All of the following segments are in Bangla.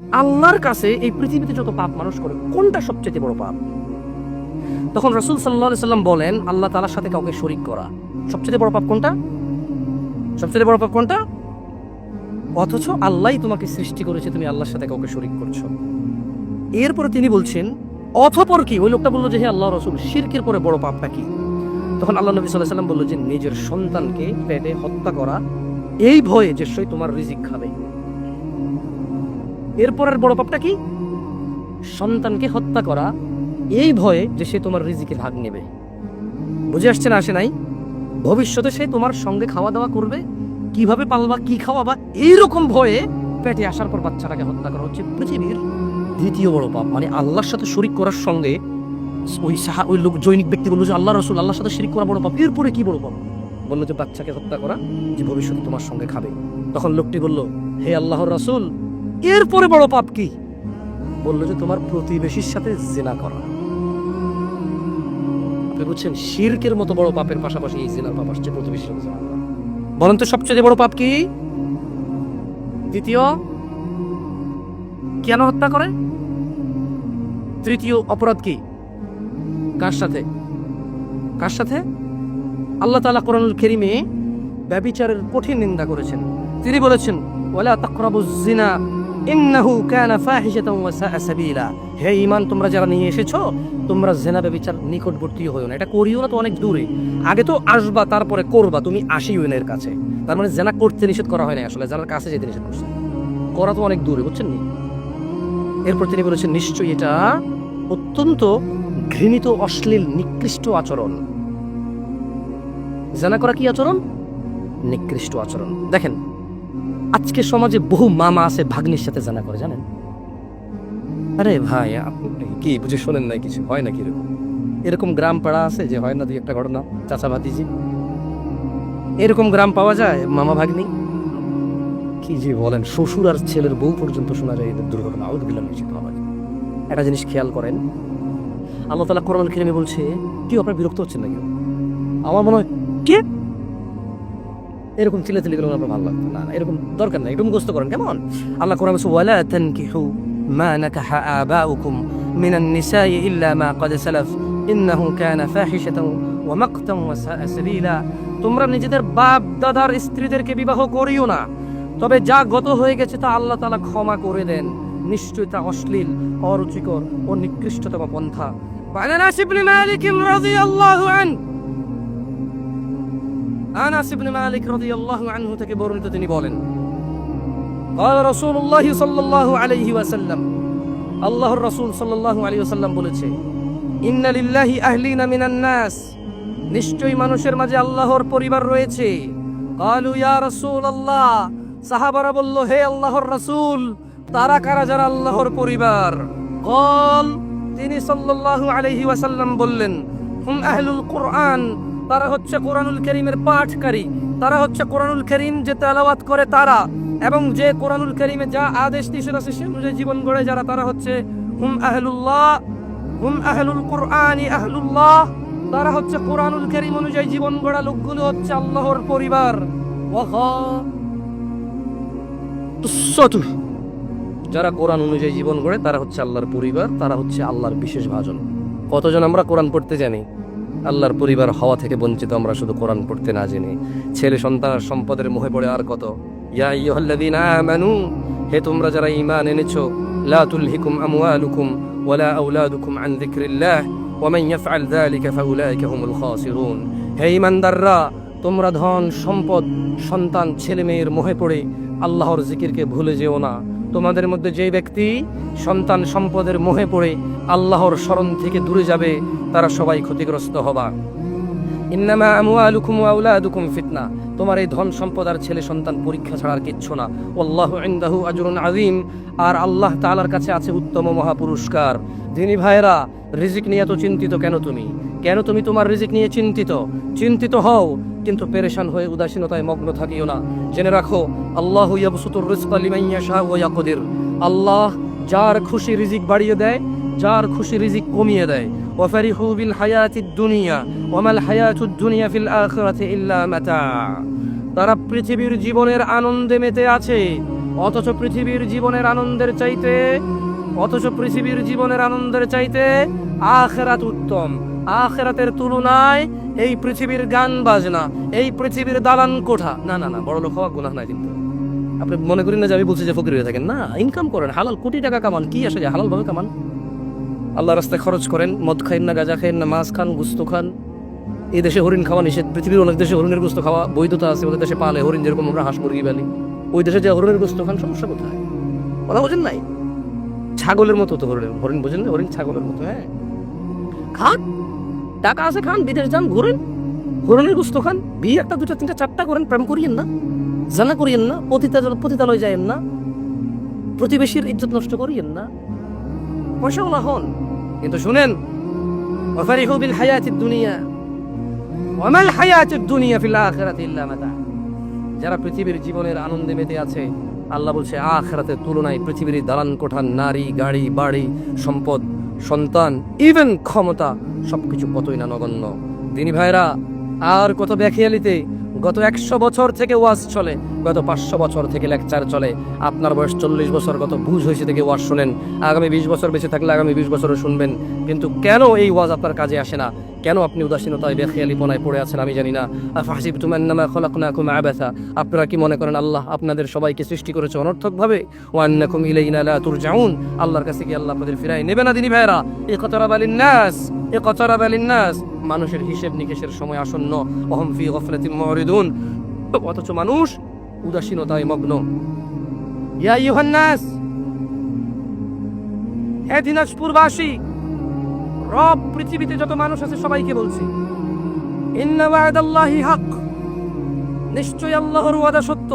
আল্লাহর কাছে এই পৃথিবীতে যত পাপ মানুষ করে, কোনটা সবচেয়ে বড় পাপ? তখন রসুল সাল্লাহ সাল্লাম বলেন, আল্লাহ তালার সাথে কাউকে শরিক করা। সবচেয়ে বড় পাপ কোনটা? সবচেয়ে বড় পাপ কোনটা? অথচ আল্লাহই তোমাকে সৃষ্টি করেছে, তুমি আল্লাহর সাথে কাউকে শরিক করছ। এরপরে তিনি বলছেন, অথপর কি? ওই লোকটা বলল যে, হে আল্লাহ রসুল, শিরকের পরে বড় পাপটা কি? তখন আল্লাহ নবী সাল্লাহ সাল্লাম বলল যে, নিজের সন্তানকে পেটে হত্যা করা, এই ভয়ে যে সে তোমার রিজিক খাবে। এরপরের বড় পাপটা কি? সন্তানকে হত্যা করা। এই ভয়ে যে সে তোমার রিজিকে ভাগ নেবে। বুঝে আসছে না আসে নাই? ভবিষ্যতে সে তোমার সঙ্গে খাওয়া দাওয়া করবে? কীভাবে পালবা, কি খাওয়াবা, এইরকম ভয়ে পেটে আসার পর বাচ্চাটাকে হত্যা করা হচ্ছে পৃথিবীর দ্বিতীয় বড় পাপ। মানে আল্লাহর সাথে শরিক করার সঙ্গে ওই সাহা, ওই লোক জৈনিক ব্যক্তি বলল যে আল্লাহ রসুল, আল্লাহর সাথে শরিক করা বড় পাপ। এরপরে কি বড় পাপ? বলল যে বাচ্চাকে হত্যা করা যে ভবিষ্যতে তোমার সঙ্গে খাবে। তখন লোকটি বলল, হে আল্লাহর রাসূল এরপরে বড় পাপ কি? বলল যে তোমার প্রতিবেশীর সাথে জেনা করা। আপনি বুঝছেন, শিরকের মতো বড় পাপের পাশাপাশি এই জেনার পাপ আসছে প্রতিবেশীর সাথে বলেন তো সবচেয়ে বড় পাপ কি? দ্বিতীয়, কেন হত্যা করে? তৃতীয়, অপরাধ কি? কার সাথে? কার সাথে? আল্লাহ তাআলা কোরআনুল কারীমে ব্যভিচারের কঠিন নিন্দা করেছেন। তিনি বলেছেন, ওয়ালা তাকরাবুজ জিনা ইন্নাহু কানা ফাহিশাতান ওয়া সাআ সাবিলা। হে ঈমান, তোমরা যারা নিয়ে এসেছ, তোমরা জেনা ব্যভিচার নিকটবর্তী হইও না। এটা করিও না তো অনেক দূরে। আগে তো আসবা, তারপরে করবা। তুমি আসিও না এর কাছে। তার মানে জেনা করতে নিষেধ করা হয় না আসলে। যারা কাছে যেতে নিষেধ করছে। করা তো অনেক দূরে, বুঝছেন নি? এরপর তিনি বলেছেন, নিশ্চয়ই এটা অত্যন্ত ঘৃণিত, অশ্লীল, নিকৃষ্ট আচরণ। জানা করা কি আচরণ? নিকৃষ্ট আচরণ। দেখেন আজকে সমাজে বহু মামা আছে ভাগ্নির সাথে জানা করে জানেন? আরে ভাই আপনি কি বুঝে শোনেন না কিছু? হয় নাকি এরকম? এরকম গ্রাম পাড়া আছে যে হয় না দুই একটা ঘটনা চাচা ভাতিজি? এরকম গ্রাম পাওয়া যায় মামা ভাগ্নি? কি যে বলেন শ্বশুর আর ছেলের বউ পর্যন্ত শোনা যায় এদের দুর্ঘটনা। আউদ বিল্লাহ নিশ্চিত হওয়া যায়। একটা জিনিস খেয়াল করেন আল্লাহ তালা কোরআন কিনে বলছে কি আপনার বিরক্ত হচ্ছেন নাকি? আমার মনে হয় কে? এরকম চিলে চিলে গেলে আপনার ভালো লাগতো না না এরকম দরকার নাই একটু মুখস্থ করেন কেমন আল্লাহ কোরআন বলছে ওয়ালা তানকিহু মা নাকাহা আবাউকুম মিনান নিসাই ইল্লা মা قد সালাফ ইন্নাহু কানা ফাহিশাতাও ওয়া মাকতাও ওয়া সাআ সাবিলা তোমরা নিজেদের বাপ দাদার স্ত্রীদেরকে বিবাহ করিও না তবে যা গত হয়ে গেছে তা আল্লাহ তাআলা ক্ষমা করে দেন নিশ্চয়ই তা অশ্লীল অরুচিকর ও নিকৃষ্টতম পন্থা وعن انس بن مالك رضي الله عنه আনাস ইবনে মালিক রাদিয়াল্লাহু আনহু থেকে বর্ণিত তিনি বলেন قال رسول الله صلى الله عليه وسلم আল্লাহর রাসূল সাল্লাল্লাহু আলাইহি ওয়াসাল্লাম বলেছে ইন্না লিল্লাহি আহলিনা মিনান নাস নিশ্চয়ই মানুষের মাঝে আল্লাহর পরিবার রয়েছে قالوا ইয়া রাসূলুল্লাহ সাহাবারা বলল হে আল্লাহর রাসূল তারা কারা যারা আল্লাহর পরিবার قال তিনি সাল্লাল্লাহু আলাইহি ওয়াসাল্লাম বললেন হুম আহলুল কোরআন তারা হচ্ছে কোরআনুল করিমের পাঠকারী। তারা হচ্ছে কোরআনুল করিম যে তেলাওয়াত করে তারা। এবং যে কোরআনুল করিমে যা আদেশ নিষেধ আছে সে অনুযায়ী জীবন গড়ে যারা, তারা হচ্ছে হুম আহলুল্লাহ, হুম আহলুল কোরআনি আহলুল্লাহ। তারা হচ্ছে কোরআনুল করিম অনুযায়ী জীবন গড়া লোকগুলো হচ্ছে আল্লাহর পরিবার। যারা কোরআন অনুযায়ী জীবন গড়ে, তারা হচ্ছে আল্লাহর পরিবার, তারা হচ্ছে আল্লাহর বিশেষ ভাজন। কতজন আমরা কোরআন পড়তে জানি? আল্লাহর পরিবার হওয়া থেকে বঞ্চিত, আমরা শুধু কোরআন পড়তে না জেনে। ছেলে সন্তান আর সম্পদের মোহে পড়ে আর কত? ইয়া হে তোমরা যারা ঈমান এনেছো আন ওয়া খাসিরুন। হে তোমরা ধন, সম্পদ, সন্তান ছেলে মেয়ের মোহে পড়ে আল্লাহর জিকিরকে ভুলে যেও না। তোমাদের মধ্যে যে ব্যক্তি সন্তান সম্পদের মোহে পড়ে আল্লাহর স্মরণ থেকে দূরে যাবে, তারা সবাই ক্ষতিগ্রস্ত হবা। ফিতনা। তোমার এই ধন সম্পদ আর ছেলে সন্তান পরীক্ষা ছাড়ার কিচ্ছু না। আল্লাহু আযীম। আর আল্লাহ তালার কাছে আছে উত্তম মহা পুরস্কার দিনী ভাইরা রিজিক নিয়ে এত চিন্তিত কেন তুমি? কেন তুমি তোমার রিজিক নিয়ে চিন্তিত? চিন্তিত হও, কিন্তু পেরেশান হয়ে উদাসীনতায় মগ্ন থাকিও না। জেনে রাখো, আল্লাহ ইয়াবসুতুর রিজকা লিমাইয়া শাহ ওয়াকুদির আল্লাহ যার খুশি রিজিক বাড়িয়ে দেয়, যার খুশি রিজিক কমিয়ে দেয়। ওয়াফারিহু বিল হায়াতিদ দুনিয়া ওয়ামাল হায়াতুদ দুনিয়া ফিল আখিরাতি ইল্লা মাতা। তারা পৃথিবীর জীবনের আনন্দে মেতে আছে, অথচ পৃথিবীর জীবনের আনন্দের চাইতে, অথচ পৃথিবীর জীবনের আনন্দের চাইতে আখেরাত উত্তম। আখেরাতের তুলনায় এই পৃথিবীর গান বাজনা, এই পৃথিবীর দালান কোঠা। না না না বড় লোক হওয়া গুনাহ নাই কিন্তু। আপনি মনে করেন না যে আমি বলছি যে ফকির হয়ে থাকেন? না ইনকাম করেন, হালাল কোটি টাকা কামান, কি আসে যে হালাল ভাবে কামান। আল্লাহ রাস্তায় খরচ করেন, মদ খাইন না, গাঁজা খাইন না, মাছ খান, গুস্ত খান। এই দেশে হরিণ খাওয়া নিষেধ। পৃথিবীর অনেক দেশে হরিণের গুস্ত খাওয়া বৈধতা আছে, ওদের দেশে পালে হরিণ, যেরকম আমরা হাঁস, মুরগি পালি ওই দেশে যে হরিণের গুস্ত খান, সমস্যা কোথায়? কথা বোঝেন নাই? ছাগলের মতো তো হরিণ হরিণ বোঝেন না? হরিণ ছাগলের মতো হ্যাঁ। খান। টাকা আছে খান, বিদেশ যান, ঘুরেন। হরিণের গুস্ত খান, বিয়ে একটা, দুটা, তিনটা, চারটা করেন, প্রেম করিয়েন না, জানা করিয়েন না পতিতা পতিতালয় যায়েন না, প্রতিবেশীর ইজ্জত নষ্ট করিয়েন না। পয়সাওয়ালা হন, কিন্তু শুনেন বিল হায়াতিদ দুনিয়া ওয়ামাল হায়াতিদ দুনিয়া ফিল আখিরাতি ইল্লা মাতা। যারা পৃথিবীর জীবনের আনন্দে মেতে আছে, আল্লাহ বলছে, আখিরাতের তুলনায় পৃথিবীর দালান কোঠা নারী, গাড়ি, বাড়ি, সম্পদ সন্তান ইভেন ক্ষমতা, সবকিছু কতই না নগণ্য। দিনী ভাইরা আর কত ব্যাখিয়ালিতে গত একশো বছর থেকে ওয়াজ চলে গত পাঁচশো বছর থেকে লেকচার চলে। আপনার বয়স চল্লিশ বছর গত বুঝ হয়েছে থেকে ওয়াজ শোনেন। আগামী বিশ বছর বেঁচে থাকলে আগামী বিশ বছরও শুনবেন। কিন্তু কেন এই ওয়াজ আপনার কাজে আসে না? কেন আপনি উদাসীনতায়, বেখেয়ালিপনায় পড়ে আছেন আমি জানি না। আফাসিব তুমান্নামা খলাকনাকুম আবাসা। আপনারা কি মনে করেন আল্লাহ আপনাদের সবাইকে সৃষ্টি করেছে অনর্থকভাবে? ওয়ান্নাকুম ইলাইনা লা তুরজাউন। আল্লাহর কাছে কি আল্লাহ আপনাদের ফিরাই নেবে না দিনী ভাইরা ইকতারাবা লিন্নাস ইকতারাবা লিন্নাস। মানুষের হিসেব নিকেশের সময় আসন্ন। অহম ফি গফলাতিন মুরিদুন। অথচ মানুষ উদাসীনতায় মগ্ন ইয়া ইউহান্নাস হে দিনাজপুরবাসী রব পৃথিবীতে যত মানুষ আছে সবাইকে বলছি ইন্না ওয়াদাল্লাহি হক নিশ্চয় আল্লাহর ওয়াদা সত্য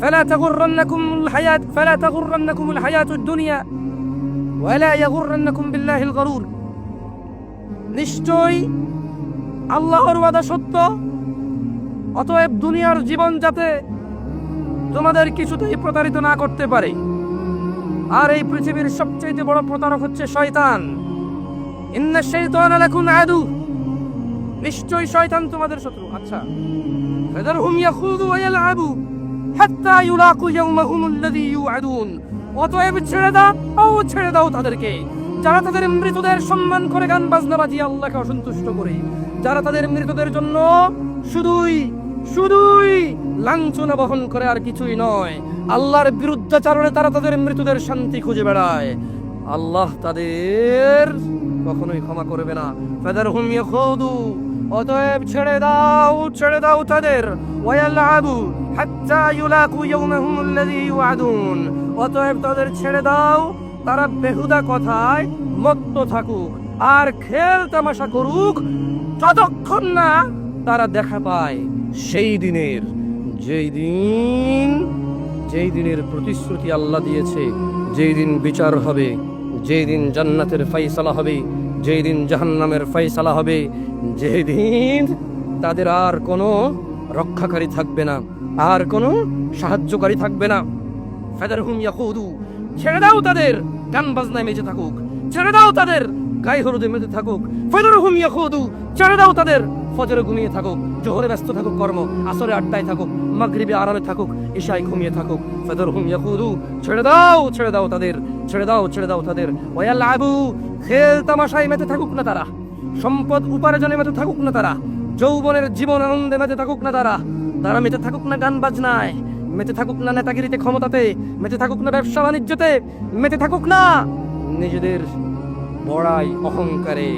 فلا تغرنكم الحياة فلا تغرنكم الحياة الدنيا ولا يغرنكم بالله الغرور নিশ্চয় আল্লাহর ওয়াদা সত্য অতএব দুনিয়ার জীবন যাতে তোমাদের কিছুতেই প্রতারিত না করতে পারে। আর এই পৃথিবীর সবচেয়ে বড় প্রতারক হচ্ছে শয়তান। ইন্না শাইতানা লাকুম আদু। নিশ্চয় শয়তান তোমাদের শত্রু। আচ্ছা। ফাদারহুম ইয়াখুযু ওয়া ইয়ালআবু হাত্তা ইউলাকু ইয়াওমাহুম আল্লাযী ইউআদুন। অতএব ছেড়ে দাও, ও ছেড়ে দাও তাদেরকে। যারা তাদের মৃতদের সম্মান করে গান বাজনা বাজিয়ে আল্লাহকে অসন্তুষ্ট করে, যারা তাদের মৃতদের জন্য শুধুই শুধুই লাঞ্ছনা বহন করে আর কিছুই নয়। আল্লাহর বিরুদ্ধাচারণে তারা তাদের মৃতদের শান্তি খুঁজে বেড়ায়। আল্লাহ তাদের কখনোই ক্ষমা করবে না। ফাদার হুম ইয়াখুদু, অতএব ছেড়ে দাও ছেড়ে দাও তাদের। ওয়ায়ালাবু হাত্তা ইউলাকু ইয়াওমাহুম আল্লাযী ইউআদুন। অতএব তাদের ছেড়ে দাও, তারা বেহুদা কথায় মত্ত থাকুক। আর খেল তামাশা করুক ততক্ষণ না তারা দেখা পায়। সেই দিনের, যেই দিন, যেই দিনের প্রতিশ্রুতি আল্লাহ দিয়েছে, যেই দিন বিচার হবে, যেই দিন জান্নাতের ফাইসালা হবে, যেই দিন জাহান্নামের ফাইসালা হবে, যেই দিন তাদের আর কোনো রক্ষাকারী থাকবে না, আর কোনো সাহায্যকারী থাকবে না। ফাদারহুম ইয়াকুদু, ছেড়ে দাও তাদের গান বাজনায় মেজে থাকুক, ছেড়ে দাও তাদের, গায়ে হলুদে মেজে থাকুক। ফাদারহুম ইয়াকুদু, ছেড়ে দাও তাদের ফজরে ঘুমিয়ে থাকুক, জোহরে ব্যস্ত থাকুক কর্ম, আসরে আড্ডায় থাকুক, মাগরিবে আরামে থাকুক, ঈশায় ঘুমিয়ে থাকুক। ফাদারহুম ইয়াকুদু, ছেড়ে দাও ছেড়ে দাও তাদের, ছেড়ে দাও ছেড়ে দাও তাদের। ওয়াল আবু, খেল তামাশায় মেতে থাকুক না তারা। সম্পদ উপার্জনে মেতে থাকুক না তারা। যৌবনের জীবন আনন্দে মেতে থাকুক না তারা। তারা মেতে থাকুক না গান বাজনায়, মেতে থাকুক না নেতাগিরিতে ক্ষমতাতে, মেতে থাকুক না ব্যবসা বাণিজ্যতে, মেতে থাকুক না নিজেদের বড়াই অহংকারে।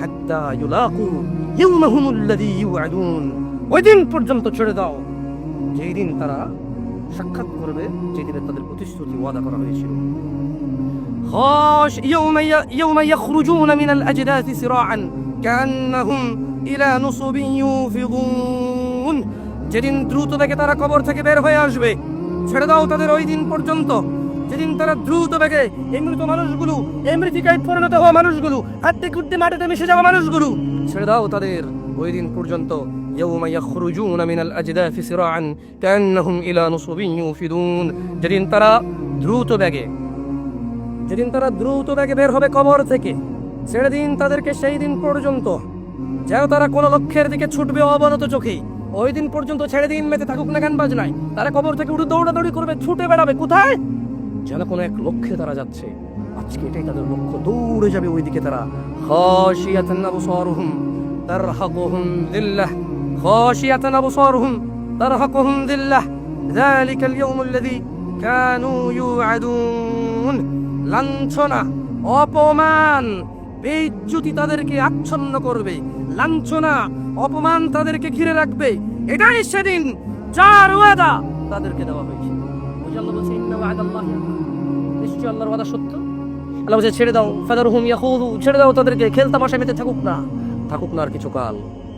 হাত্তা ইউলাকু ইয়াওমাহুমুল্লাযী ইউআদুন ওই দিন পর্যন্ত ছেড়ে দাও যেই দিন তারা সাক্ষাৎ করবে যেই দিনে তাদের প্রতিশ্রুতি ওয়াদা করা হয়েছিল خاش يوم ي- يوم يخرجون من الأجداث سراعا كأنهم إلى نصب يوفضون যেদিন দ্রুত বেগে তারা কবর থেকে বের হয়ে আসবে ছেড়ে দাও তাদের ওই দিন পর্যন্ত যেদিন তারা দ্রুত বেগে এই মৃত মানুষগুলো এই মৃতিকায় পরিণত হওয়া মানুষগুলো হাতে কুটতে মাটিতে মিশে যাওয়া মানুষগুলো ছেড়ে দাও তাদের ওই দিন পর্যন্ত يوم يخرجون من الأجداث سراعا كأنهم إلى نصب يوفدون যেদিন তারা দ্রুত বেগে যেদিন তারা দ্রুত বেগে বের হবে কবর থেকে ছেড়ে দিন তাদেরকে সেই দিন পর্যন্ত যেন তারা কোনো লক্ষ্যের দিকে ছুটবে অবনত চোখে ওই দিন পর্যন্ত ছেড়ে দিন মেতে থাকুক না গান বাজনায় তারা কবর থেকে উঠে দৌড়াদৌড়ি করবে ছুটে বেড়াবে কোথায় যেন কোনো এক লক্ষ্যে তারা যাচ্ছে আজকে এটাই তাদের লক্ষ্য দৌড়ে যাবে ওইদিকে তারা খাশিয়াতান আবসারুহুম তারহাকুহুম দিল্লাহ খাশিয়াতান আবসারুহুম তারহাকুহুম দিল্লাহ ذلك اليوم الذي كانوا يوعدون লাঞ্ছনা অপমান বেজ্জুতি তাদেরকে আচ্ছন্ন করবে লাঞ্ছনা অপমান তাদেরকে ঘিরে রাখবে এটাই সেদিন যার ওয়াদা তাদেরকে দেওয়া হয়েছে ওই যে আল্লাহ বলছে ইন্না ওয়াদাল্লাহি হাক্ক। নিশ্চয়ই আল্লাহর ওয়াদা সত্য? আল্লাহ বলছে, ছেড়ে দাও। ফাদারহুম ইয়াখুদু ছেড়ে দাও তাদেরকে। খেল তামাশা মেতে থাকুক না। থাকুক না আর কিছু কাল।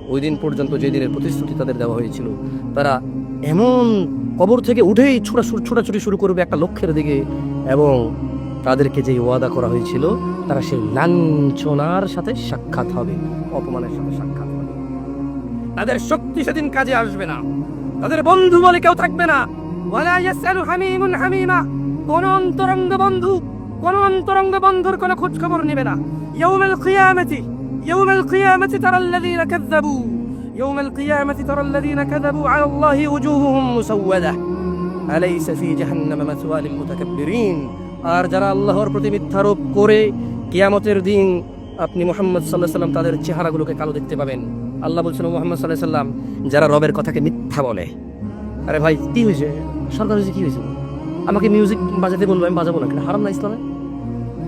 ওই দিন পর্যন্ত যে দিনের প্রতিশ্রুতি তাদের দেওয়া হয়েছিল, তারা এমন কবর থেকে উঠেই ছোটা ছোটাছুটি শুরু করবে একটা লক্ষ্যের দিকে এবং তাদেরকে যে ওয়াদা করা হয়েছিল, তারা সেই লাঞ্ছনার সাথে সাক্ষাৎ হবে, অপমানের সাথে সাক্ষাৎ হবে। তাদের শক্তি সেদিন কাজে আসবে না। তাদের বন্ধু বলে কেউ থাকবে না। ওয়ালা ইয়াসআলু হামিমুন হামিমা। কোন অন্তরঙ্গ বন্ধু, কোন অন্তরঙ্গ বন্ধুর কোনো খোঁজ খবর নেবে না। ইয়াউমাল কিয়ামাতি ইয়াউমাল কিয়ামাতি তারাল্লাযীনা কাযযাবু, ইয়াউমাল কিয়ামাতি তারাল্লাযীনা কাযাবু আলা আল্লাহি ওয়ুজুহুহুম মুসাওয়াদা। আলাইসা ফি জাহান্নামা মাসওয়া লিল মুতাকাব্বিরিন। আর যারা আল্লাহর প্রতি মিথ্যারোপ করে, কিয়ামতের দিন আপনি মোহাম্মদ সাল্লাহ সাল্লাম তাদের চেহারাগুলোকে কালো দেখতে পাবেন। আল্লাহ বলছেন মোহাম্মদ সাল্লাহ সাল্লাম যারা রবের কথাকে মিথ্যা বলে। আরে ভাই, কি হয়েছে? সরকার হয়েছে, কি হয়েছে? আমাকে মিউজিক বাজাতে বলব আমি বাজাবো না। হারাম না ইসলামে।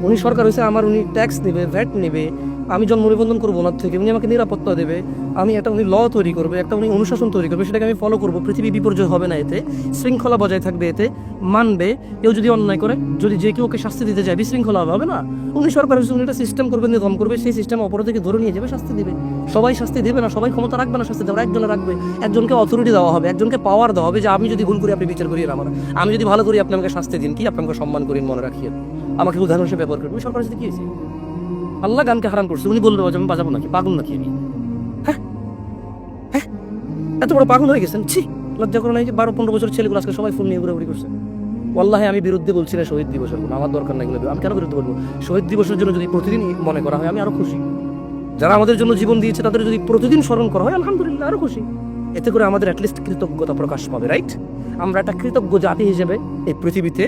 উনি সরকার হয়েছে, আমার উনি ট্যাক্স নেবে ভ্যাট নেবে আমি জন্ম নিবন্ধন করব ওনার থেকে, উনি আমাকে নিরাপত্তা দেবে, আমি একটা উনি ল তৈরি করবে, একটা উনি অনুশাসন তৈরি করবে, সেটাকে আমি ফলো করব, পৃথিবী বিপর্যয় হবে না এতে, শৃঙ্খলা বজায় থাকবে এতে, মানবে, কেউ যদি অন্যায় করে, যদি যে কেউ ওকে শাস্তি দিতে যায়, বিশৃঙ্খলা হবে না, উনি সরকার উনি একটা সিস্টেম করবে, নিধন করবে, সেই সিস্টেম অপর থেকে ধরে নিয়ে যাবে, শাস্তি দিবে। সবাই শাস্তি দেবে না, সবাই ক্ষমতা রাখবে না, শাস্তি দেওয়ার একজনে রাখবে, একজনকে অথরিটি দেওয়া হবে, একজনকে পাওয়ার দেওয়া হবে যে আমি যদি ভুল করি, আপনি বিচার করিয়ে আমার, আমি যদি ভালো করি, আপনি আমাকে শাস্তি দিন, কি আপনাকে সম্মান করিন মনে রাখিয়ে আমাকে উদাহরণ হিসেবে ব্যবহার করবেন সরকার সাথে কি হয়েছে? আল্লাহ গানকে হারাম করছে, উনি বলবে যে আমি বাজাবো নাকি? পাগল নাকি আমি? হ্যাঁ? হ্যাঁ? এত বড় পাগল হয়ে গেছেন? ছি, লজ্জা করে নাই যে বারো, পনেরো বছর ছেলেগুলো আজকে সবাই ফোন নিয়ে ঘুরাঘুরি করছে। ওয়াল্লাহি, আমি বিরুদ্ধে বলছি না শহীদ দিবসের কোনো, আমার দরকার নাই আমি কেন বিরুদ্ধে বলব? শহীদ দিবসের জন্য যদি প্রতিদিন মনে করা হয়, আমি আরও খুশি। যারা আমাদের জন্য জীবন দিয়েছে, তাদের যদি প্রতিদিন স্মরণ করা হয়, আলহামদুলিল্লাহ, আরও খুশি। এতে করে আমাদের অ্যাটলিস্ট কৃতজ্ঞতা প্রকাশ পাবে রাইট আমরা একটা কৃতজ্ঞ জাতি হিসেবে এই পৃথিবীতে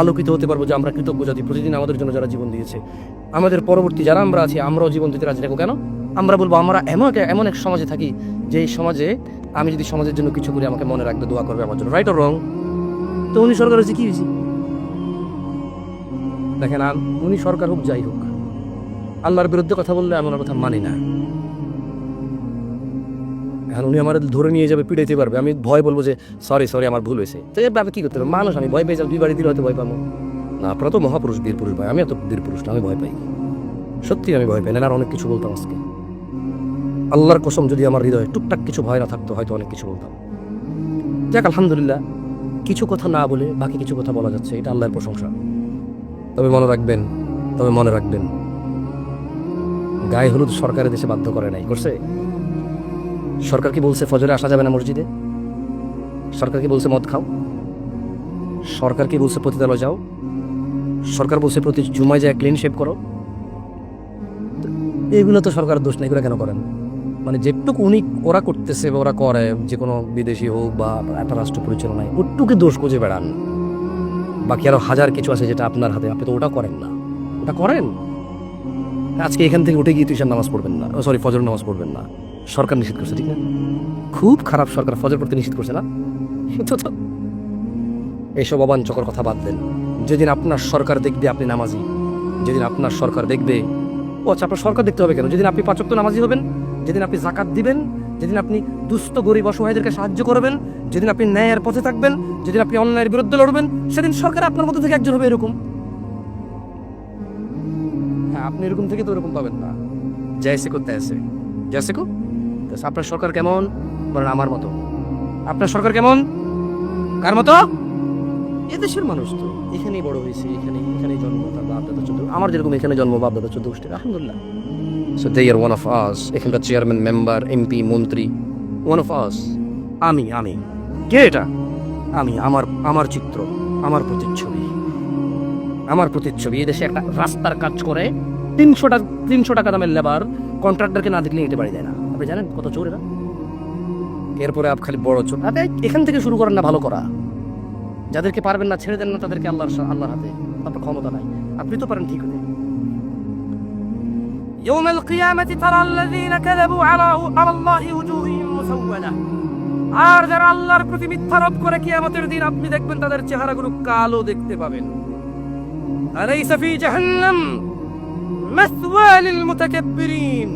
আলোকিত হতে পারব যে আমরা কৃতজ্ঞ জাতি প্রতিদিন আমাদের জন্য যারা জীবন দিয়েছে। আমাদের পরবর্তী যারা আমরা আছি আমরাও জীবন দিতে রাজি রাখব কেন? আমরা বলব আমরা এমন এক এমন এক সমাজে থাকি যে এই সমাজে আমি যদি সমাজের জন্য কিছু করি আমাকে মনে রাখবে দোয়া করবে আমার জন্য। রাইট অর রং তো উনি সরকার হয়েছে কি হয়েছে? দেখেন উনি সরকার হোক যাই হোক। আল্লাহর বিরুদ্ধে কথা বললে আমি ওনার কথা মানি না। এখন উনি আমার ধরে নিয়ে যাবে, পিটাইতে পারবে। আমি ভয় বলব যে সরি সরি আমার ভুল হয়েছে। তো এভাবে কি করতে হবে? মানুষ, আমি ভয় পেয়ে যাব, দুই বাড়ি দিলে হয়তো ভয় পাবো। না, আপনারা তো মহাপুরুষ বীর পুরুষ ভাই। আমি এত বীর পুরুষ না, আমি ভয় পাই। সত্যি আমি ভয় পাই না, আর অনেক কিছু বলতাম আজকে। আল্লাহর কসম, যদি আমার হৃদয়ে টুকটাক কিছু ভয় না থাকতো, হয়তো অনেক কিছু বলতাম। যাক, আলহামদুলিল্লাহ, কিছু কথা না বলে বাকি কিছু কথা বলা যাচ্ছে, এটা আল্লাহর প্রশংসা। তবে মনে রাখবেন, তবে মনে রাখবেন, গায়ে হলুদ সরকারের দেশে বাধ্য করে নাই, করছে? সরকার কি বলছে ফজরে আসা যাবে না মসজিদে? সরকার কি বলছে মদ খাও? সরকার কি বলছে পতিতালয় যাও? সরকার বলছে প্রতি জুমায় যায় ক্লিন শেভ করো? এগুলো তো সরকার দোষ নেই, এগুলো কেন করেন? মানে যেটুকু উনি ওরা করতেছে বা ওরা করে, যে কোনো বিদেশি হোক বা একটা রাষ্ট্র পরিচালনায়, ওটুকু দোষ খুঁজে বেড়ান। বাকি আরও হাজার কিছু আছে যেটা আপনার হাতে, আপনি তো ওটা করেন না। ওটা করেন? আজকে এখান থেকে উঠে গিয়ে তুইশান নামাজ পড়বেন না সরি ফজর নামাজ পড়বেন না। সরকার নিষেধ করছে, ঠিক না? খুব খারাপ সরকার ফজর পড়তে নিষেধ করছে না? এইসব অবাঞ্চকর কথা বাদ দেন। যেদিন আপনার সরকার দেখবে আপনি নামাজি, যেদিন আপনার সরকার দেখবে, ও আচ্ছা আপনার সরকার দেখতে হবে কেন? যেদিন আপনি পাঁচক্ত নামাজি হবেন, যেদিন আপনি জাকাত দিবেন, যেদিন আপনি দুস্থ, গরিব, অসহায়দেরকে সাহায্য করবেন, যেদিন আপনি ন্যায়ের পথে থাকবেন, যেদিন আপনি অন্যায়ের বিরুদ্ধে লড়বেন, সেদিন সরকার আপনার মধ্যে থেকে একজন হবে এরকম। হ্যাঁ আপনি এরকম থেকে তো এরকম পাবেন না। জয়সে করতে আছে জয়সে কো? আপনার সরকার কেমন? বলেন, আমার মতো। আপনার সরকার কেমন? কার মতো? এদেশের মানুষ তো, এখানেই বড় হয়েছে এখানে এখানেই জন্ম, তার বাপ, দাদা চোদ্দ আমার যেরকম এখানে জন্ম, বাপ, দাদা গোষ্ঠীর আলহামদুলিল্লাহ। So they are one of us এখানকার চেয়ারম্যান মেম্বার এমপি মন্ত্রী ওয়ান অফ আস আমি আমি, কে এটা? আমি, আমার আমার চিত্র, আমার প্রতিচ্ছবি। আমার প্রতিচ্ছবি, এদেশে একটা রাস্তার কাজ করে তিনশো টাকা তিনশো টাকা দামের লেবার কন্ট্রাক্টরকে না দেখলে এতে বাড়ি দেয় না। আপনি জানেন কত চোর এরা এরপরে আপ খালি বড় ছোট আরে এখান থেকে শুরু করেন না ভালো করা যাদেরকে পারবেন না ছেড়ে দেন না তাদেরকে আল্লাহর সা- আল্লাহর হাতে আপনার ক্ষমতা নাই আপনি তো পারেন ঠিক হতে يوم القيامة ترى الذين كذبوا على على الله وجوههم مسودة আর যারা আল্লাহর প্রতি মিথ্যারোপ করে কিয়ামতের দিন আপনি দেখবেন তাদের চেহারাগুলো কালো দেখতে পাবেন আলাইসা ফি জাহান্নাম মাসওয়া লিল মুতাকাব্বিরিন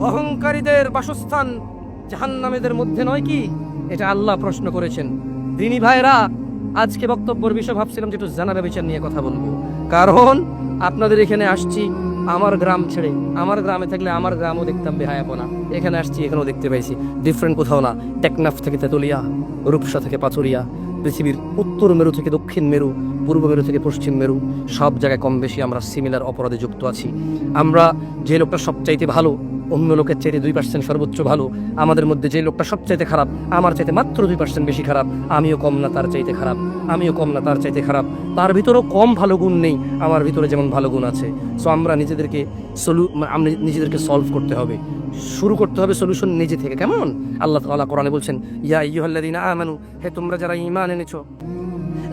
অহংকারীদের বাসস্থান জাহান্নামেদের মধ্যে নয় কি? এটা আল্লাহ প্রশ্ন করেছেন। দিনী ভাইরা আজকে বক্তব্যের বিষয় ভাবছিলাম যে একটু জানাবে বিচার নিয়ে কথা বলব। কারণ আপনাদের এখানে আসছি আমার গ্রাম ছেড়ে। আমার গ্রামে থাকলে আমার গ্রামও দেখতাম বেহায়াপনা। এখানে আসছি, এখানেও দেখতে পাইছি। ডিফারেন্ট কোথাও না। টেকনাফ থেকে তেতুলিয়া, রূপসা থেকে পাথুরিয়া পৃথিবীর উত্তর মেরু থেকে দক্ষিণ মেরু পূর্ব মেরু থেকে পশ্চিম মেরু, সব জায়গায় কম বেশি আমরা সিমিলার অপরাধে যুক্ত আছি। আমরা যে লোকটা সবচাইতে ভালো, অন্য লোকের চাইতে দুই পার্সেন্ট সর্বোচ্চ ভালো, আমাদের মধ্যে যে লোকটা সবচাইতে খারাপ, আমার চাইতে মাত্র দুই পার্সেন্ট বেশি খারাপ, আমিও কম না তার চাইতে খারাপ, আমিও কম না তার চাইতে খারাপ। তার ভিতরেও কম ভালো গুণ নেই, আমার ভিতরে যেমন ভালো গুণ আছে। সো আমরা নিজেদেরকে সলু আমরা নিজেদেরকে সলভ করতে হবে। শুরু করতে হবে সলিউশন নিজে থেকে, কেমন? আল্লাহ তাআলা কোরআনে বলছেন, ইয়া আইয়ুহাল্লাযীনা আমানু হে তোমরা যারা ইমান এনেছো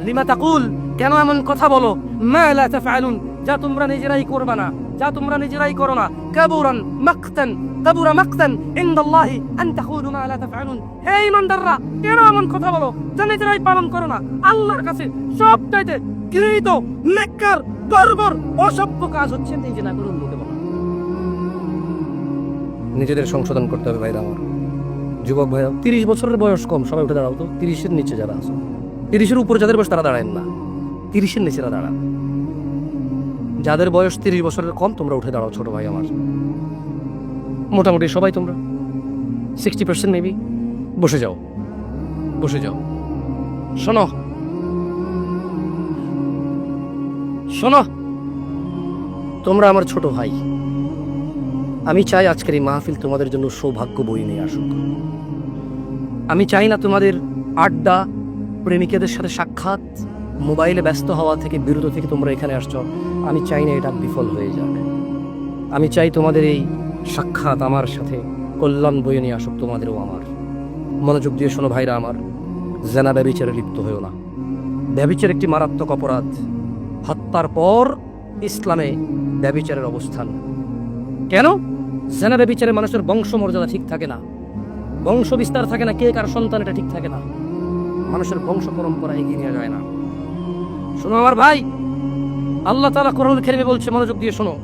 লিমা তাকুল, কেন এমন কথা বলো? মা লা তাফআলুন, যা তোমরা নিজেরাই করবে না, যা তোমরা নিজেরাই করো না। কাবুরান মাকতান, কাবুরা মাকতান, ইনদাল্লাহি আন তাকুলু মা লা তাফআলুন। হে ঈমানদাররা কেন এমন কথা বলো? যা নিজেরাই পালন করো না। আল্লাহর কাছে সবচাইতে ঘৃণিত, নেককার বর্বর অসভ্য কাজ হচ্ছে নিজে না করে অন্যকে বলা। নিজেদের সংশোধন করতে হবে ভাইরা আমার। যুবক ভাইরা, তিরিশ বছরের বয়স কম, সবাই উঠে দাঁড়াও তো। তিরিশের নিচে যারা আছে। তিরিশের উপরে যাদের বয়স তারা দাঁড়ায় না। তিরিশের নিচে নিচেরা দাঁড়ান। যাদের বয়স তিরিশ বছরের কম, তোমরা উঠে দাঁড়াও ছোট ভাই আমার। মোটামুটি সবাই তোমরা। সিক্সটি পার্সেন্ট মেবি বসে যাও। বসে যাও। শোনো। শোনো। তোমরা আমার ছোট ভাই। আমি চাই আজকের এই মাহফিল তোমাদের জন্য সৌভাগ্য বই নিয়ে আসুক। আমি চাই না তোমাদের আড্ডা প্রেমিকাদের সাথে সাক্ষাৎ, মোবাইলে ব্যস্ত হওয়া থেকে বিরত থেকে তোমরা এখানে আসছো, আমি চাই না এটা বিফল হয়ে যাক। আমি চাই তোমাদের এই সাক্ষাৎ আমার সাথে, কল্যাণ বয়ে নিয়ে আসুক তোমাদেরও আমার। মনোযোগ দিয়ে শোনো ভাইরা আমার, জেনা ব্যবিচারে লিপ্ত হয়েও না। ব্যবিচার একটি মারাত্মক অপরাধ। হত্যার পর ইসলামে ব্যবিচারের অবস্থান। কেন? জেনা ব্যবিচারে মানুষের বংশ মর্যাদা ঠিক থাকে না। বংশ বিস্তার থাকে না, কে কার সন্তান এটা ঠিক থাকে না। মানুষের বংশ পরম্পরা এগিয়ে নেওয়া যায় না। শোনো আমার ভাই, আল্লাহ তাআলা কোরআনুল খেলবে বলছে, মনোযোগ দিয়ে শোনো।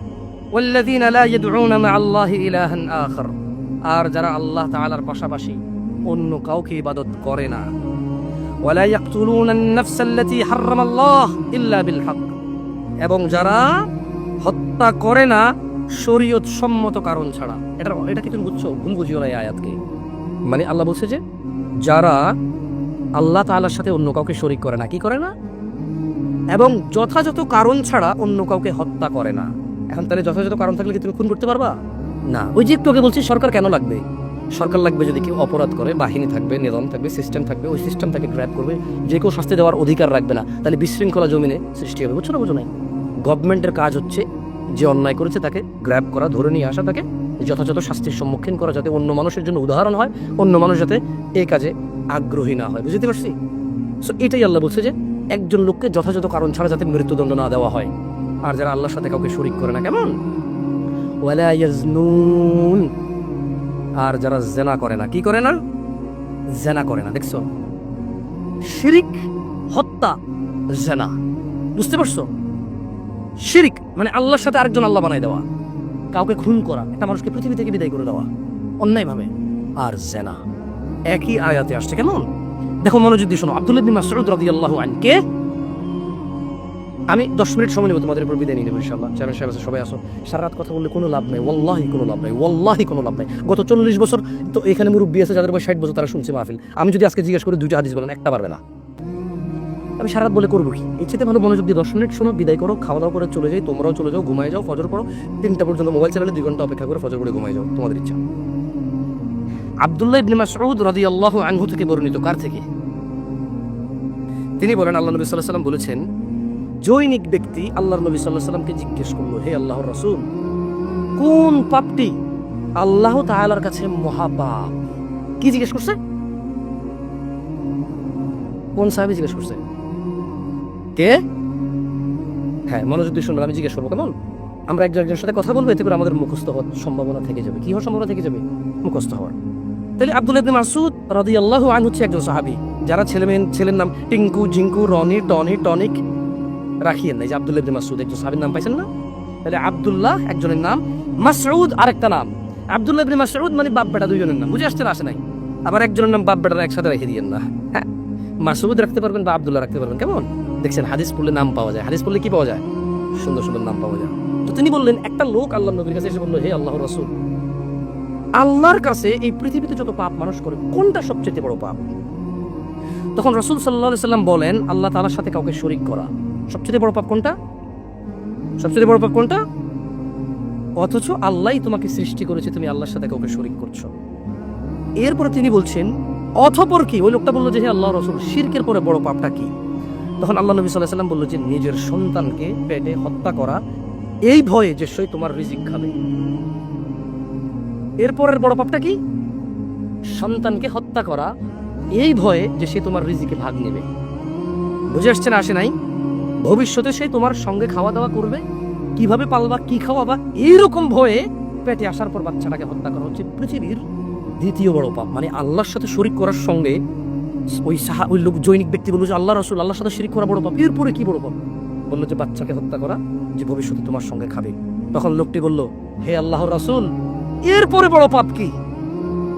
ওয়াল্লাযীনা লা ইয়াদউনা মা আল্লাহি ইলাহান আখার। আর যারা আল্লাহ তাআলার পাশাপাশি অন্য কাউকে ইবাদত করে না। ওয়ালা ইয়াকতুলুনা আন-নাফস আল্লাতী হারামাল্লাহ ইল্লা বিল হক এবং যারা হত্যা করে না, শরীয়ত সম্মত কারণ ছাড়া। এটা এটা কি তুমি বুঝছ? ভুল বুঝিও না আয়াতকে। মানে আল্লাহ বলছে যে, যারা আল্লাহ তাআলার সাথে অন্য কাউকে শরিক করে না। কি করে না? এবং যথাযথ কারণ ছাড়া অন্য কাউকে হত্যা করে না। এখন তাহলে যথাযথ কারণ থাকলে কি তুমি খুন করতে পারবা? না। ওই যে একটু বলছি, সরকার কেন লাগবে? সরকার লাগবে যদি কেউ অপরাধ করে, বাহিনী থাকবে, নিজাম থাকবে সিস্টেম থাকবে, ওই সিস্টেম তাকে গ্র্যাপ করবে, যে কেউ শাস্তি দেওয়ার অধিকার রাখবে না, তাহলে বিশৃঙ্খলা জমিনে সৃষ্টি হবে। বুঝছ না, বুঝো নাই? গভর্নমেন্টের কাজ হচ্ছে যে অন্যায় করেছে তাকে গ্র্যাব করা, ধরে নিয়ে আসা, তাকে যথাযথ শাস্তির সম্মুখীন করা, যাতে অন্য মানুষের জন্য উদাহরণ হয়, অন্য মানুষ যাতে এই কাজে আগ্রহী না হয়, বুঝতে পারছি? সো এটাই আল্লাহ বলছে যে, একজন লোককে যথাযথ কারণ ছাড়া যাতে মৃত্যুদণ্ড না দেওয়া হয়। আর যারা আল্লাহর সাথে কাউকে শরিক করে না, কেমন? আর যারা জেনা করে না, কি করে না? জেনা করে না, দেখছ? শিরিক, হত্যা, জেনা। বুঝতে পারছ? শিরিক মানে আল্লাহর সাথে আরেকজন আল্লাহ বানাই দেওয়া। কাউকে খুন করা, একটা মানুষকে পৃথিবী থেকে বিদায় করে দেওয়া। অন্যায়ভাবে। আর জেনা। একই আয়াতে আসছে কেমন? দেখো মনোযোগ দিয়ে শোনো আব্দুল্লাহ বিন মাসউদ রাদিয়াল্লাহু আনকে আমি দশ মিনিট সময় নেব তোমাদের উপর বিদায় নিয়ে নেব ইনশাল্লাহ সাহেব আছে, সবাই আসো। সারা রাত কথা বললে কোনো লাভ নাই ওয়াল্লাহি কোনো লাভ নাই ওয়াল্লাহি কোনো লাভ নাই। গত চল্লিশ বছর তো এখানে মুরব্বী আছে যাদের বয়স ষাট বছর তারা শুনছে মাহফিল। আমি যদি আজকে জিজ্ঞেস করি দুইটা হাদিস বলেন একটা পারবে না। আমি সারা রাত বলে করব কি? চেয়ে ভালো মনোযোগ দিয়ে দশ মিনিট শোনো বিদায় করো খাওয়া দাওয়া করে চলে যাই তোমরাও চলে যাও ঘুমায় যাও ফজর করো তিনটা পর্যন্ত মোবাইল চালালে দুই ঘণ্টা অপেক্ষা করে ফজর করে ঘুমায় যাও তোমাদের ইচ্ছা। আব্দুল্লাহ ইবনে মাসউদ রাদিয়াল্লাহু আনহু থেকে বর্ণিত। কার থেকে? তিনি বলেন, আল্লাহ নবী আলাইহি সাল্লাম বলেছেন, জৈনিক ব্যক্তি আল্লাহর নবী আলাইহি সাল্লামকে জিজ্ঞেস করল, হে আল্লাহর রাসূল, কোন পাপটি আল্লাহ তাআলার কাছে মহাপাপ? কি জিজ্ঞেস করছে? কোন সাহাবি জিজ্ঞেস করছে? কে? হ্যাঁ মনোযোগ দিয়ে শুনবেন আমি জিজ্ঞেস করব কেমন? আমরা একজন একজনের সাথে কথা বলব, এতে করে আমাদের মুখস্থ হওয়ার সম্ভাবনা থেকে যাবে। কি হওয়ার সম্ভাবনা থেকে যাবে? মুখস্থ হওয়ার। তাহলে আব্দুল ইবনে মাসুদ রাদিয়াল্লাহু আনহু হচ্ছে একজন সাহাবী, যারা ছেলে ছেলের নাম টিঙ্কু জিঙ্কু রনি, টনি, টনিক রাখিয়েন না যে আব্দুল ইবনে মাসুদ একজন সাহাবীর নাম পাইছেন না? তাহলে আব্দুল্লাহ একজনের নাম, মাসউদ আরেকটা নাম। আব্দুল্লাহ ইবনে মাসউদ মানে বাপ বেটা দুইজনের নাম, বুঝে আসছে না আসে নাই। আবার একজনের নাম বাপ বেটারা একসাথে রেখে দিয়েন না। হ্যাঁ মাসউদ রাখতে পারবেন বা আব্দুল্লাহ রাখতে পারবেন, কেমন? দেখছেন, হাদিস পড়লে নাম পাওয়া যায়, হাদিস পড়লে কি পাওয়া যায়? সুন্দর সুন্দর নাম পাওয়া যায়। তো তিনি বললেন, একটা লোক আল্লাহ নবীর কাছে এসে বলল, হে আল্লাহ রসুল আল্লাহর কাছে এই পৃথিবীতে যত পাপ মানুষ করে, কোনটা সবচেয়ে বড় পাপ? তখন রসুল সাল্লাহ সাল্লাম বলেন, আল্লাহ তাআলার সাথে কাউকে শরিক করা। সবচেয়ে বড় পাপ কোনটা? সবচেয়ে বড় পাপ কোনটা? অথচ আল্লাহই তোমাকে সৃষ্টি করেছে, তুমি আল্লাহর সাথে কাউকে শরিক করছ। এরপরে তিনি বলছেন, অথপর কি? ওই লোকটা বলল যে আল্লাহ রসুল, শিরকের পরে বড় পাপটা কি? তখন আল্লাহ নবী সাল্লাহ সাল্লাম বলল যে, নিজের সন্তানকে পেটে হত্যা করা, এই ভয়ে যে সে তোমার রিজিক খাবে। এরপরের বড় পাপটা কি? সন্তানকে হত্যা করা, এই ভয়ে যে সে তোমার রিজিকে ভাগ নেবে। বুঝে আসছে না আসে নাই? ভবিষ্যতে সে তোমার সঙ্গে খাওয়া দাওয়া করবে? কীভাবে পালবা, কি খাওয়াবা, এইরকম ভয়ে পেটে আসার পর বাচ্চাটাকে হত্যা করা হচ্ছে পৃথিবীর দ্বিতীয় বড় পাপ। মানে আল্লাহর সাথে শরিক করার সঙ্গে ওই সাহা ওই লোক জৈনিক ব্যক্তি বলল যে আল্লাহ রসুল, আল্লাহর সাথে শরিক করা বড় পাপ। এরপরে কি বড় পাপ? বলল যে বাচ্চাকে হত্যা করা যে ভবিষ্যতে তোমার সঙ্গে খাবে। তখন লোকটি বলল, হে আল্লাহ রাসূল এরপরে বড় পাপ কি?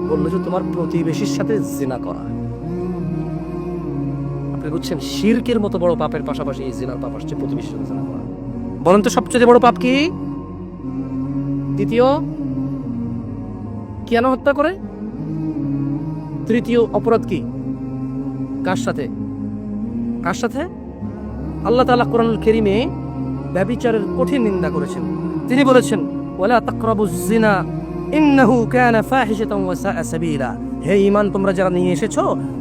বলল যে তোমার প্রতিবেশীর সাথে জিনা করা। আপনি বুঝছেন, শিরকের মতো বড় পাপের পাশাপাশি এই জিনার পাপ আসছে, প্রতিবেশীর সাথে জিনা করা। বলেন তো সবচেয়ে বড় পাপ কি? দ্বিতীয় কেন হত্যা করে। তৃতীয়, অপরাধ কি? কার সাথে? কার সাথে? আল্লাহ তাআলা কোরআনুল কারীমে ব্যভিচারের কঠিন নিন্দা করেছেন। তিনি বলেছেন, ওয়ালা তাকরাবুজ জিনা ইন্নাহু কানা ফাহিশাতান ওয়া সাআ সাবিলা। হে ঈমান, তোমরা যারা নিয়ে এসেছ,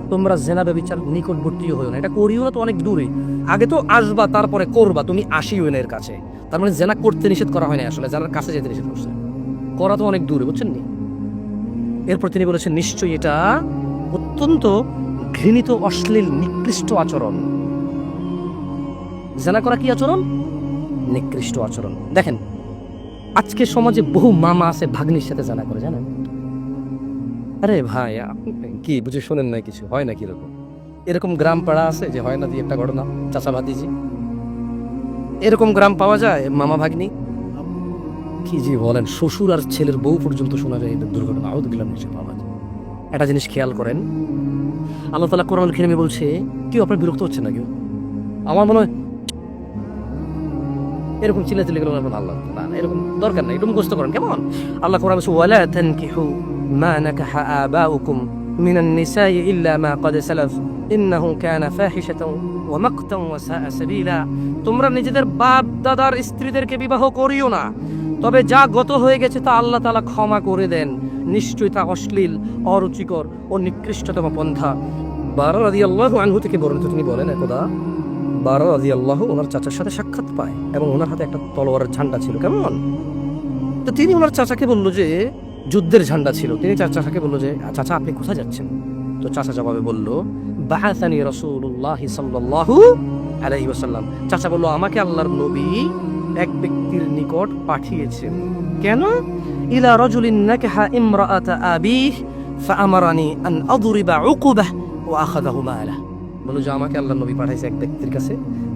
তোমরা জেনা ব্যভিচার নিকটবর্তীও হইও না। এটা করিও না তো অনেক দূরে। আগে তো আসবা, তারপরে করবা। তুমি আসিও না এর কাছে। তার মানে জেনা করতে নিষেধ করা হয় না আসলে। যারা কাছে যেতে নিষেধ করছে। করা তো অনেক দূরে বুঝছেন নি এরপর তিনি বলেছেন, নিশ্চয়ই এটা অত্যন্ত ঘৃণিত, অশ্লীল, নিকৃষ্ট আচরণ। জেনা করা কি আচরণ? নিকৃষ্ট আচরণ। দেখেন আজকে সমাজে বহু মামা আছে, ভাগ্নির সাথে জানা করে, জানেন? আরে ভাই কি, বুঝে শোনেন না কিছু? হয় না কীরকম এরকম গ্রাম পাড়া আছে যে হয় না দিয়ে একটা ঘটনা? চাচা ভাতিজি? এরকম গ্রাম পাওয়া যায়, মামা ভাগ্নি? কি যে বলেন, শ্বশুর আর ছেলের বউ পর্যন্ত শোনা যায় এটা দুর্ঘটনা। আহত গেলাম নিচে পাওয়া যায় একটা জিনিস খেয়াল করেন। আল্লাহ তালা কোরআন খেলে বলছে, কেউ আপনার বিরক্ত হচ্ছে না কেউ? আমার মনে হয় এরকম চিল্লাচিল্লি করলে আমার ভালো না। এরকম দরকার নাই এরকম মুখস্থ করেন, কেমন? আল্লাহ কোরআন ওয়ালা তানকিহু মা নাকাহা আবাউকুম মিনান নিসাই ইল্লা মা কদ সালাফ। ইন্নাহু কানা ফাহিশাতাও ওয়া মাকতাও ওয়া সাআ সাবিলা। তোমরা নিজেদের বাপ, দাদার স্ত্রীদেরকে বিবাহ করিও না। তবে যা গত হয়ে গেছে তা আল্লাহ তালা ক্ষমা করে দেন। নিশ্চয়ই তা অশ্লীল, অরুচিকর ও নিকৃষ্টতম পন্থা। বারা রাদি আল্লাহ আনহু থেকে বর্ণিত তিনি বলেন, একদা বারা রাদিয়াল্লাহু ওনার চাচার সাথে সাক্ষাৎ পায় এবং ওনার হাতে একটা তলোয়ারের ঝান্ডা ছিল, কেমন? তো তিনি ওনার চাচাকে বলল যে, যুদ্ধের ঝান্ডা ছিল। তিনি চার চাচাকে বলল যে, চাচা, আপনি কোথায় যাচ্ছেন? তো চাচা জবাবে বলল বাহাসানি রাসূলুল্লাহ সাল্লাল্লাহু আলাইহি ওয়াসাল্লাম। চাচা বলল, আমাকে আল্লাহর নবী এক ব্যক্তির নিকট পাঠিয়েছেন। কেন? ইলা রাজুলিন নাকাহা ইমরাআতা আবিহ ফাআমারানি আন আদরিবা উকুবাহ ওয়া আখাযাহু মালা। বলল যে আমাকে আল্লাহ নবী পাঠাইছে এক ব্যক্তির কাছে,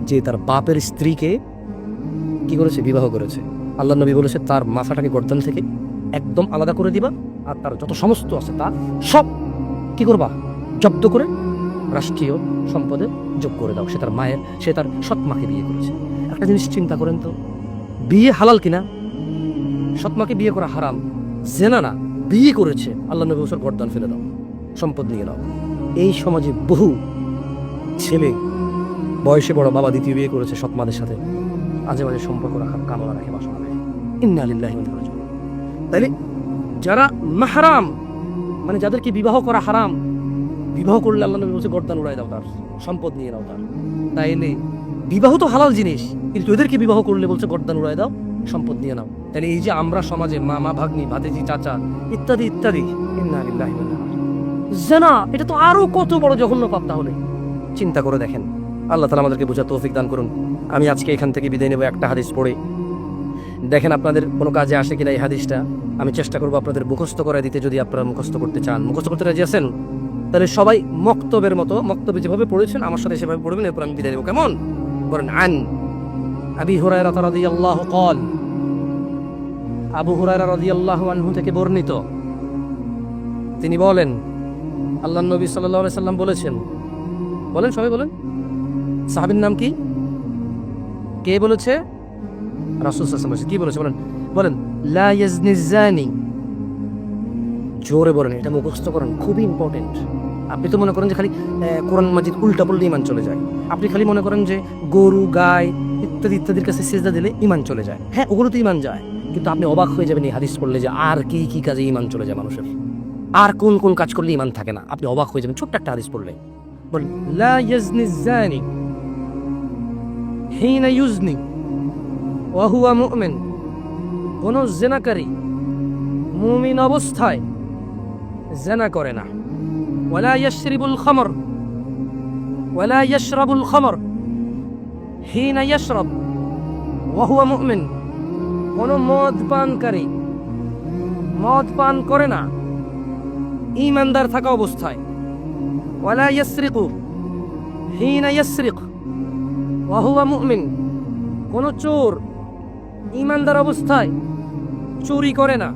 যে তার বাপের স্ত্রীকে কি করেছে? বিবাহ করেছে। আল্লাহ নবী বলেছে, তার মাথাটাকে গর্দান থেকে একদম আলাদা করে দিবা আর তার যত সমস্ত আছে তা সব কি করবা? জব্দ করে রাষ্ট্রীয় সম্পদে যোগ করে দাও। সে তার মায়ের, সে তার সৎ মাকে বিয়ে করেছে। একটা জিনিস চিন্তা করেন তো, বিয়ে হালাল কিনা? সৎ মাকে বিয়ে করা হারাম, জেনা না, বিয়ে করেছে। আল্লাহ নবী বছর গর্দান ফেলে দাও, সম্পদ নিয়ে নাও। এই সমাজে বহু ছেলে। বয়সে বড় বাবা দ্বিতীয় বিয়ে করেছে সৎমাদের সাথে। আজে বাজে সম্পর্ক রাখার কামনা রাখে। তাইলে যারা মাহারাম মানে যাদেরকে বিবাহ করা হারাম, বিবাহ করলে আল্লাহ বলছে, গর্দান উড়াই দাও তার, সম্পদ নিয়ে নাও তার। তাইলে বিবাহ তো হালাল জিনিস, কিন্তু এদেরকে বিবাহ করলে বলছে, গর্দান উড়াই দাও, সম্পদ নিয়ে নাও। তাহলে এই যে আমরা সমাজে মামা ভাগ্নি, ভাতিজি, চাচা, ইত্যাদি ইত্যাদি। জেনা, এটা তো আরও কত বড় জঘন্য পাপ তাহলে। চিন্তা করে দেখেন। আল্লাহ তালা আমাদেরকে বোঝা তৌফিক দান করুন। আমি আজকে এখান থেকে বিদায় নেব একটা হাদিস পড়ে। দেখেন আপনাদের কোনো কাজে আসে কিনা এই হাদিসটা। আমি চেষ্টা করব আপনাদের মুখস্থ করে দিতে যদি আপনারা মুখস্থ করতে চান। মুখস্থ করতে রাজি আছেন? তাহলে সবাই মক্তবের মতো, মক্তবে যেভাবে পড়েছেন, আমার সাথে সেভাবে পড়বেন, এরপর আমি বিদায় দেবো কেমন? বলেন, আন। আবি হুরায়রা রাদিয়াল্লাহু ক্বাল। আবু হুরায়রা রাদিয়াল্লাহু আনহু থেকে বর্ণিত। তিনি বলেন আল্লাহ নবী আলাইহি সাল্লাম বলেছেন বলেন, সবাই বলেন। সাহাবীর নাম কি? কে বলেছে? রাসূল ওয়াসাল্লাম কি বলেছে? বলেন। বলেন জোরে বলেন, এটা মুখস্থ করেন খুবই ইম্পর্টেন্ট আপনি তো মনে করেন যে খালি কোরআন মাজিদ উল্টা পড়লে ইমান চলে যায়। আপনি খালি মনে করেন যে গরু গায় ইত্যাদি, ইত্যাদির কাছে সেজদা দিলে ইমান চলে যায়। হ্যাঁ ওগুলো তো ইমান যায়। কিন্তু আপনি অবাক হয়ে যাবেন এই হাদিস পড়লে যে আর কি কি কাজে ইমান চলে যায় মানুষের। আর কোন কোন কাজ করলে ইমান থাকে না? আপনি অবাক হয়ে যাবেন, ছোট্ট একটা হাদিস পড়লে। বলেন লা ইয়াজনি জানি হিনা ইউজনি ওয়া হুয়া মুমিন কোন জেনাকারী মুমিন অবস্থায় জেনা করে না। ওয়ালা ইয়াশরিবুল খামর, ওয়ালা ইয়াশরাবুল খামর হিনা ইয়াশরাব ওয়া হুয়া মুমিন. কোন মদ পানকারী মদ পান করে না। ইমানদার থাকা অবস্থায় ওয়ালা ইয়াসরিকু হিনা ইয়াসরিক ওয়া হুয়া মুমিন কোন চোর ইমানদার অবস্থায় চুরি করে না।